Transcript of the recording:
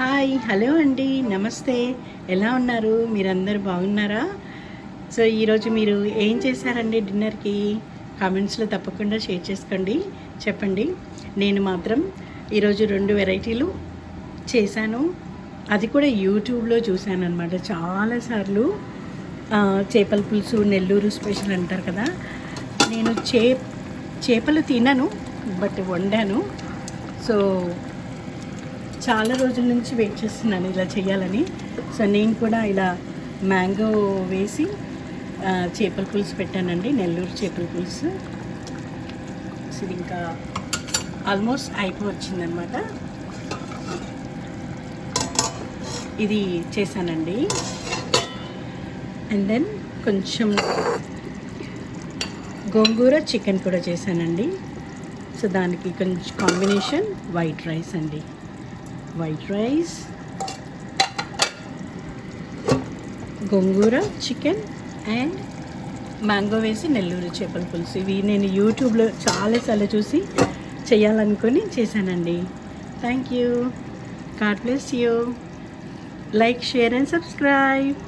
Hi hello అండి నమస్తే. ఎలా ఉన్నారు? మీరందరూ బాగున్నారా? సో ఈరోజు మీరు ఏం చేశారండి డిన్నర్కి? కామెంట్స్లో తప్పకుండా షేర్ చేసుకోండి చెప్పండి. నేను మాత్రం ఈరోజు రెండు వెరైటీలు చేశాను. అది కూడా యూట్యూబ్లో చూశాను అనమాట చాలాసార్లు చేపల పులుసు నెల్లూరు స్పెషల్ అంటారు కదా. నేను చే చేపలు తినను బట్ వండాను. సో చాలా రోజుల నుంచి వెయిట్ చేస్తున్నాను ఇలా చేయాలని. సో నేను కూడా ఇలా మ్యాంగో వేసి చేపల పులుసు పెట్టానండి. నెల్లూరు చేపల పులుసు. సో ఇది ఇంకా ఆల్మోస్ట్ అయిపోవచ్చిందనమాట. ఇది చేశానండి. అండ్ దెన్ కొంచెం గోంగూర చికెన్ కూడా చేశానండి. సో దానికి కొంచెం కాంబినేషన్ వైట్ రైస్ అండి. White rice gongura chicken and mango వేసి నెల్లూరు చేపల పులుసు. ఇవి నేను యూట్యూబ్లో చాలాసార్లు చూసి చేయాలనుకొని చేశానండి. Thank you God bless you like share and subscribe